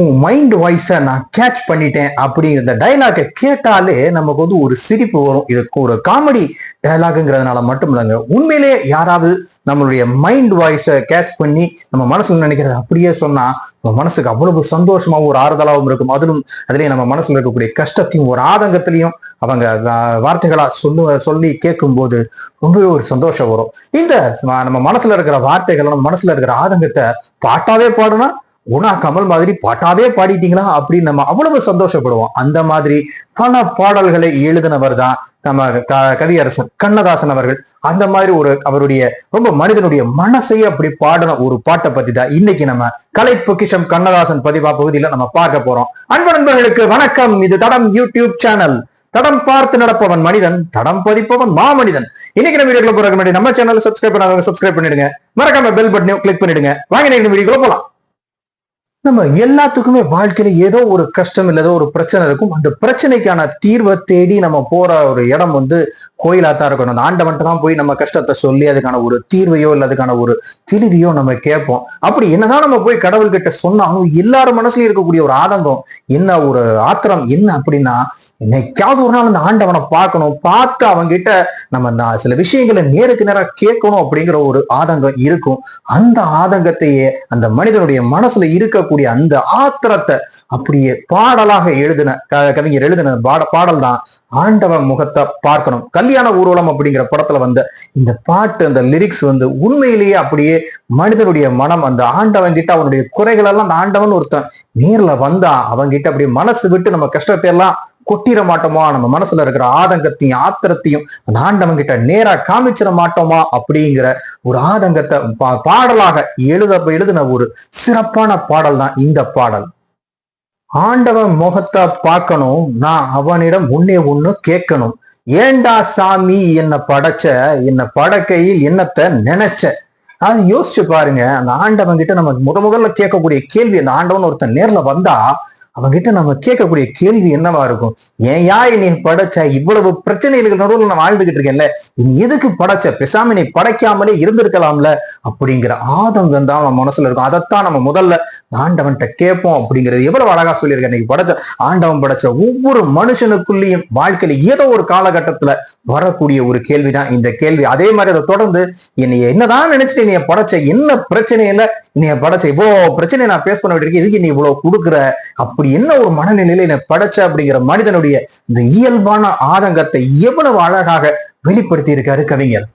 உன் மைண்ட் வாய்ஸை நான் கேட்ச் பண்ணிட்டேன் அப்படிங்கிற டைலாகை கேட்டாலே நமக்கு வந்து ஒரு சிரிப்பு வரும். இதுக்கு ஒரு காமெடி டைலாகுங்கிறதுனால மட்டும் இல்லைங்க. உண்மையிலே யாராவது நம்மளுடைய மைண்ட் வாய்ஸை கேட்ச் பண்ணி நம்ம மனசுல நினைக்கிறத அப்படியே சொன்னா நம்ம மனசுக்கு அவ்வளவு சந்தோஷமாகவும் ஒரு ஆறுதலாகவும் இருக்கும். அதிலும் அதுலேயே நம்ம மனசுல இருக்கக்கூடிய கஷ்டத்தையும் ஒரு ஆதங்கத்திலையும் அவங்க வார்த்தைகளாக வார்த்தைகளா சொல்லு சொல்லி கேட்கும்போது ரொம்பவே ஒரு சந்தோஷம் வரும். இந்த நம்ம மனசுல இருக்கிற வார்த்தைகள் நம்ம மனசுல இருக்கிற ஆதங்கத்தை பாட்டாவே பாடுனா குணா கமல் மாதிரி பாட்டாவே பாடிட்டீங்களா அப்படின்னு நம்ம அவ்வளவு சந்தோஷப்படுவோம். அந்த மாதிரி பல பாடல்களை எழுதினவர் தான் நம்ம க- கவியரசர் கண்ணதாசன் அவர்கள். அந்த மாதிரி ஒரு அவருடைய ரொம்ப மனிதனுடைய மனசையே அப்படி பாடின ஒரு பாட்டை பத்தி தான் இன்னைக்கு நம்ம கலை பொக்கிஷம் கண்ணதாசன் பதிவா பகுதியில நம்ம பார்க்க போறோம். அன்பு நண்பர்களுக்கு வணக்கம். இது தடம் யூடியூப் சேனல். தடம் பார்த்து நடப்பவன் மனிதன் தடம் பதிப்பவன் மாமனிதன். இன்னைக்கு நம்ம வீடியோக்குள்ள போறதுக்கு முன்னாடி நம்ம சேனல் சப்ஸ்கிரைப் பண்ணாதவங்க சப்ஸ்கிரைப் பண்ணிடுங்க. மறக்காம பெல் பட்டனையும் கிளிக் பண்ணிடுங்க. வாங்க இன்னைக்கு வீடியோக்குள்ள போலாம். நம்ம எல்லாத்துக்குமே வாழ்க்கையில ஏதோ ஒரு கஷ்டம் இல்லை ஏதோ ஒரு பிரச்சனை இருக்கும். அந்த பிரச்சனைக்கான தீர்வை தேடி நம்ம போற ஒரு இடம் வந்து கோயிலாக தான் இருக்கணும். அந்த ஆண்டவன்ட்டு தான் போய் நம்ம கஷ்டத்தை சொல்லி அதுக்கான ஒரு தீர்வையோ இல்ல அதுக்கான ஒரு தெளிவையோ நம்ம கேட்போம். அப்படி என்னதான் நம்ம போய் கடவுள்கிட்ட சொன்னாலும் எல்லாரும் மனசுலயும் இருக்கக்கூடிய ஒரு ஆதங்கம் என்ன ஒரு ஆத்திரம் என்ன அப்படின்னா என்னைக்காவது ஒரு நாள் அந்த ஆண்டவனை பார்க்கணும். பார்த்து அவங்கிட்ட நம்ம சில விஷயங்களை நேருக்கு நேரா கேட்கணும் அப்படிங்கிற ஒரு ஆதங்கம் இருக்கும். அந்த ஆதங்கத்தையே அந்த மனிதனுடைய மனசுல இருக்கக்கூடிய அந்த ஆத்திரத்தை அப்படியே பாடலாக எழுதின க- கவிஞர் எழுதின பாட பாடல் தான் ஆண்டவன் முகத்தை பார்க்கணும். கல்யாண ஊர்வலம் அப்படிங்கிற படத்துல வந்த இந்த பாட்டு அந்த லிரிக்ஸ் வந்து உண்மையிலேயே அப்படியே மனிதனுடைய மனம் அந்த ஆண்டவன் கிட்ட அவனுடைய குறைகள் எல்லாம் அந்த ஆண்டவன் ஒருத்தன் நேர்ல வந்தா அவன்கிட்ட அப்படியே மனசு விட்டு நம்ம கஷ்டத்தை எல்லாம் கொட்டிட மாட்டோமா? நம்ம மனசுல இருக்கிற ஆதங்கத்தையும் ஆத்திரத்தையும் அந்த ஆண்டவன் கிட்ட நேரா காமிச்சிட மாட்டோமா? அப்படிங்கிற ஒரு ஆதங்கத்தை பா- பாடலாக எழுத எழுதின ஒரு சிறப்பான பாடல் தான் இந்த பாடல். ஆண்டவன் முகத்தை பார்க்கணும். நான் அவனிடம் உன்னே ஒண்ணு கேட்கணும். ஏண்டா சாமி என்னை படைச்ச என்னை படைக்கையில் என்னத்தை நினைச்ச? அது யோசிச்சு பாருங்க. அந்த ஆண்டவன் கிட்ட நம்ம முத முதல்ல கேட்கக்கூடிய கேள்வி அந்த ஆண்டவன் ஒருத்தன் நேர்ல வந்தா அவன்கிட்ட நம்ம கேட்கக்கூடிய கேள்வி என்னவா இருக்கும்? ஏன் யாய் நீ படைச்ச? இவ்வளவு பிரச்சனைகளுக்கு நடுவில் நான் வாழ்ந்துகிட்டு இருக்கேன்ல. நீ எதுக்கு படைச்ச? பெசாமி நீ படைக்காமலே இருந்திருக்கலாம்ல. அப்படிங்கிற ஆதங்கம் தான் நம்ம மனசுல இருக்கும். அதைத்தான் நம்ம முதல்ல ஆண்டவன்கிட்ட கேட்போம் அப்படிங்கிறது எவ்வளவு அழகா சொல்லியிருக்கேன் இன்னைக்கு படைச்ச ஆண்டவன் படைச்ச ஒவ்வொரு மனுஷனுக்குள்ளேயும் வாழ்க்கையில ஏதோ ஒரு காலகட்டத்துல வரக்கூடிய ஒரு கேள்விதான் இந்த கேள்வி. அதே மாதிரி அதை தொடர்ந்து என்னை என்னதான் நினைச்சிட்டு நீ படைச்ச என்ன பிரச்சனையில நீ படைச்ச இவ்வளோ பிரச்சனை நான் பேஸ் பண்ண வேண்டியிருக்கு. இதுக்கு நீ இவ்வளவு கொடுக்குற? அப்படி என்ன ஒரு மனநிலையில என்னை படைச்ச அப்படிங்கிற மனிதனுடைய இந்த இயல்பான ஆதங்கத்தை எவ்வளவு அழகாக வெளிப்படுத்தி இருக்காரு கவிஞர்?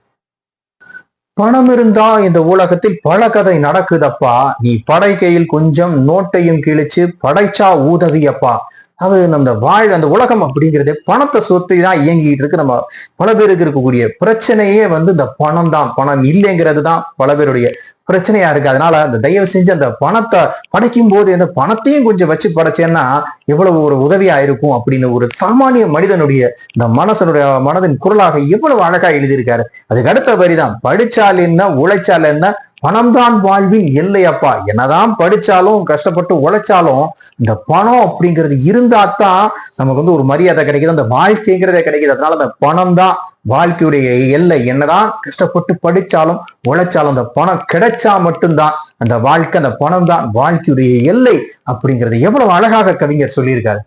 பணம் இருந்தா இந்த உலகத்தில் பல கதை நடக்குதப்பா. நீ படைக்கையில் கொஞ்சம் நோட்டையும் கிழிச்சு படைச்சா ஊதவியப்பா. அது நம்ம வாழ் அந்த உலகம் அப்படிங்கிறதே பணத்தை சொத்து தான் இயங்கிட்டு இருக்கு. நம்ம பல பேருக்கு இருக்கக்கூடிய பிரச்சனையே வந்து இந்த பணம் தான் பணம் இல்லைங்கிறது தான் பல பேருடைய பிரச்சனையா இருக்கு. அதனால அந்த தயவு செஞ்சு அந்த பணத்தை படைக்கும் போது அந்த பணத்தையும் கொஞ்சம் வச்சு படைச்சேன்னா எவ்வளவு ஒரு உதவியா இருக்கும் அப்படின்னு ஒரு சாமானிய மனிதனுடைய இந்த மனசனுடைய மனதின் குரலாக எவ்வளவு அழகா எழுதியிருக்காரு. அதுக்கு அடுத்த வரிதான். படிச்சால் என்ன உழைச்சால் என்ன பணம்தான் வாழ்வின் இல்லை அப்பா என்னதான் படிச்சாலும் கஷ்டப்பட்டு உழைச்சாலும் இந்த பணம் அப்படிங்கிறது இருந்தா தான் நமக்கு வந்து ஒரு மரியாதை கிடைக்குது அந்த வாழ்க்கைங்கிறதே கிடைக்குது. அதனால அந்த பணம் தான் வாழ்க்கையுடைய எல்லை. என்னதான் கஷ்டப்பட்டு படிச்சாலும் உழைச்சாலும் அந்த பணம் கிடைச்சா மட்டும்தான் அந்த வாழ்க்கை அந்த பணம் தான் வாழ்க்கையுடைய எல்லை அப்படிங்கிறது எவ்வளவு அழகாக கவிஞர் சொல்லியிருக்காரு.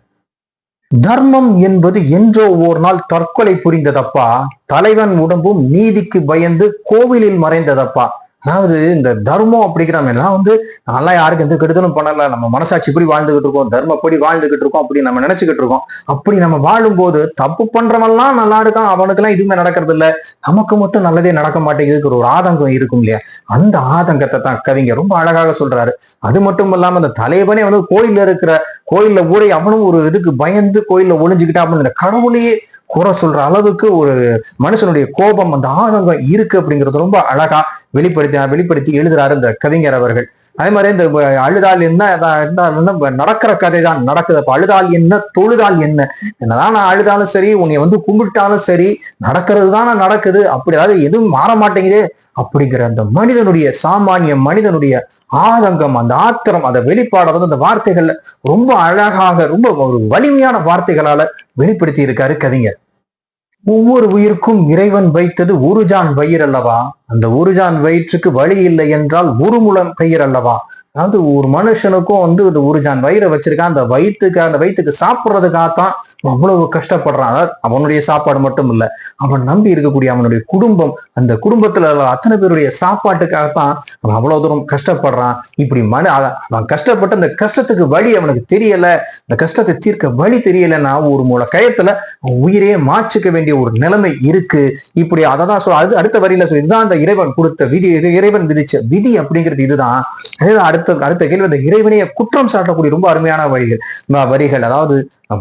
தர்மம் என்பது என்றோ ஓர் நாள் தற்கொலை புரிந்ததப்பா? தலைவன் உடம்பும் நீதிக்கு பயந்து கோவிலில் மறைந்ததப்பா? அதாவது இந்த தர்மம் அப்படிங்கிற எல்லாம் வந்து நல்லா யாருக்கு எந்த கெடுதலும் பண்ணல. நம்ம மனசாட்சி இப்படி வாழ்ந்துகிட்டு இருக்கோம் தர்மப்படி வாழ்ந்துகிட்டு இருக்கோம் அப்படி நம்ம நினைச்சுக்கிட்டு இருக்கோம். அப்படி நம்ம வாழும்போது தப்பு பண்றவன்லாம் நல்லா இருக்கான் அவனுக்கெல்லாம் எதுவுமே நடக்கிறது இல்லை நமக்கு மட்டும் நல்லதே நடக்க மாட்டேங்குதுங்கிற ஒரு ஆதங்கம் இருக்கும் இல்லையா? அந்த ஆதங்கத்தை தான் கவிஞர் ரொம்ப அழகாக சொல்றாரு. அது மட்டும் இல்லாம அந்த தலைவனே வந்து கோயில்ல இருக்கிற கோயில்ல ஊரை அவனும் ஒரு இதுக்கு பயந்து கோயில்ல ஒளிஞ்சுக்கிட்டா அப்படின்னு இந்த கடவுளையே குறை சொல்ற அளவுக்கு ஒரு மனுஷனுடைய கோபம் அந்த ஆணவம் இருக்கு அப்படிங்கிறது ரொம்ப அழகா வெளிப்படுத்தி வெளிப்படுத்தி எழுதுறாரு இந்த கவிஞர் அவர்கள். அதே மாதிரி இந்த அழுதால் என்ன அதான் என்ன- நடக்கிற கதை தான் நடக்குது. அப்ப அழுதால் என்ன தொழுதால் என்ன? என்னதான் நான் அழுதாலும் சரி உன்னை வந்து கும்பிட்டாலும் சரி நடக்கிறது தானே நடக்குது. அப்படி அதாவது எதுவும் மாற மாட்டேங்குதே அப்படிங்கிற அந்த மனிதனுடைய சாமானிய மனிதனுடைய ஆதங்கம் அந்த ஆத்திரம் அந்த வெளிப்பாடை வந்து அந்த வார்த்தைகள்ல ரொம்ப அழகாக ரொம்ப ஒரு வலிமையான வார்த்தைகளால வெளிப்படுத்தி இருக்காரு கவிஞர். ஒவ்வொரு உயிருக்கும் இறைவன் வைத்தது ஒரு ஜான் வயிறு அல்லவா அந்த உருஜான் வயிற்றுக்கு வழி இல்லை என்றால் உருமுளம் பெயர் அல்லவா? அதாவது ஒரு மனுஷனுக்கும் வந்து இந்த உருஜான் வயிறை வச்சிருக்கான். அந்த வயிற்றுக்கு அந்த வயிற்றுக்கு சாப்பிட்றதுக்காகத்தான் அவ்வளவு கஷ்டப்படுறான். அதாவது அவனுடைய சாப்பாடு மட்டும் இல்ல அவன் நம்பி இருக்கக்கூடிய அவனுடைய குடும்பம் அந்த குடும்பத்துல அத்தனை பேருடைய சாப்பாட்டுக்காகத்தான் அவன் அவ்வளவு தூரம் கஷ்டப்படுறான். இப்படி மன அவன் கஷ்டப்பட்டு அந்த கஷ்டத்துக்கு வழி அவனுக்கு தெரியல. அந்த கஷ்டத்தை தீர்க்க வழி தெரியலன்னா ஒரு மூல கயத்துல அவன் உயிரையே மாற்றிக்க வேண்டிய ஒரு நிலைமை இருக்கு. இப்படி அதை தான் சொல் அது அடுத்த வரியில சொல்லி இதுதான் அந்த இறைவன் கொடுத்த விதி இது இறைவன் விதிச்ச விதி அப்படிங்கிறது இதுதான். அடுத்த அடுத்த கேள்வி. அந்த இறைவனைய குற்றம் சாட்டக்கூடிய ரொம்ப அருமையான வழிகள் வரிகள். அதாவது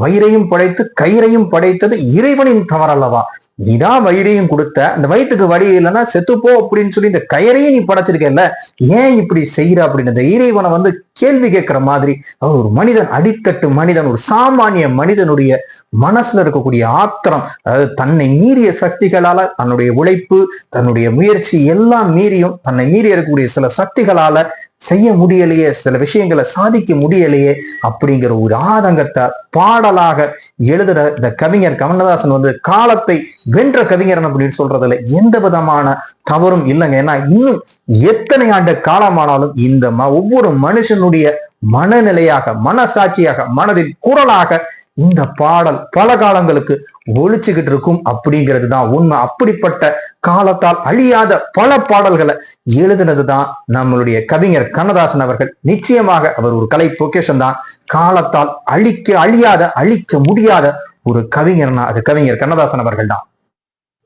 வயிறையும் படைத்து கயிறையும் படைத்தது இறைவனின் தவறல்லவா? நீதான் வயிறையும் கொடுத்த அந்த வயிற்றுக்கு வழி இல்லைன்னா செத்துப்போ அப்படின்னு சொல்லி இந்த கயரையும் நீ படைச்சிருக்கல ஏன் இப்படி செய்யற அப்படின்னு இந்த இறைவனை வந்து கேள்வி கேட்கிற மாதிரி ஒரு மனிதன் அடித்தட்டு மனிதன் ஒரு சாமானிய மனிதனுடைய மனசுல இருக்கக்கூடிய ஆத்திரம் அதாவது தன்னை மீறிய சக்திகளால தன்னுடைய உழைப்பு தன்னுடைய முயற்சி எல்லாம் மீறியும் தன்னை மீறி இருக்கக்கூடிய சில சக்திகளால செய்ய முடியலையே சில விஷயங்களை சாதிக்க முடியலையே அப்படிங்கிற ஒரு ஆதங்கத்தை பாடலாக எழுதுற இந்த கவிஞர் கண்ணதாசன் வந்து காலத்தை வென்ற கவிஞர் அப்படின்னு சொல்றதுல எந்த விதமான தவறும் இல்லைங்க. ஏன்னா இன்னும் எத்தனை ஆண்டு காலமானாலும் இந்த ம- ஒவ்வொரு மனுஷனுடைய மனநிலையாக மனசாட்சியாக மனதின் குரலாக இந்த பாடல் பல காலங்களுக்கு ஒழிச்சுக்கிட்டு இருக்கும் அப்படிங்கிறது தான் உண்மை. அப்படிப்பட்ட காலத்தால் அழியாத பல பாடல்களை எழுதுனது தான் நம்மளுடைய கவிஞர் கண்ணதாசன் அவர்கள். நிச்சயமாக அவர் ஒரு கலை பொக்கேஷன் தான். காலத்தால் அழிக்க அழியாத அழிக்க முடியாத ஒரு கவிஞர்னா அது கவிஞர் கண்ணதாசன் அவர்கள் தான்.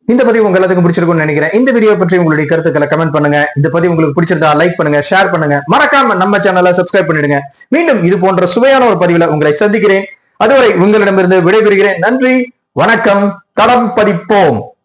இந்த பதிவு உங்க எல்லாத்துக்கும் பிடிச்சிருக்கும்னு நினைக்கிறேன். இந்த வீடியோ பற்றி உங்களுடைய கருத்துக்களை கமெண்ட் பண்ணுங்க. இந்த பதிவு உங்களுக்கு பிடிச்சிருந்தா லைக் பண்ணுங்க ஷேர் பண்ணுங்க. மறக்காம நம்ம சேனலை சப்ஸ்கிரைப் பண்ணிடுங்க. மீண்டும் இது போன்ற சுவையான ஒரு பதிவுல உங்களை சந்திக்கிறேன். அதுவரை உங்களிடமிருந்து விடைபெறுகிறேன். நன்றி. வணக்கம். கடம் பதிப்போம்.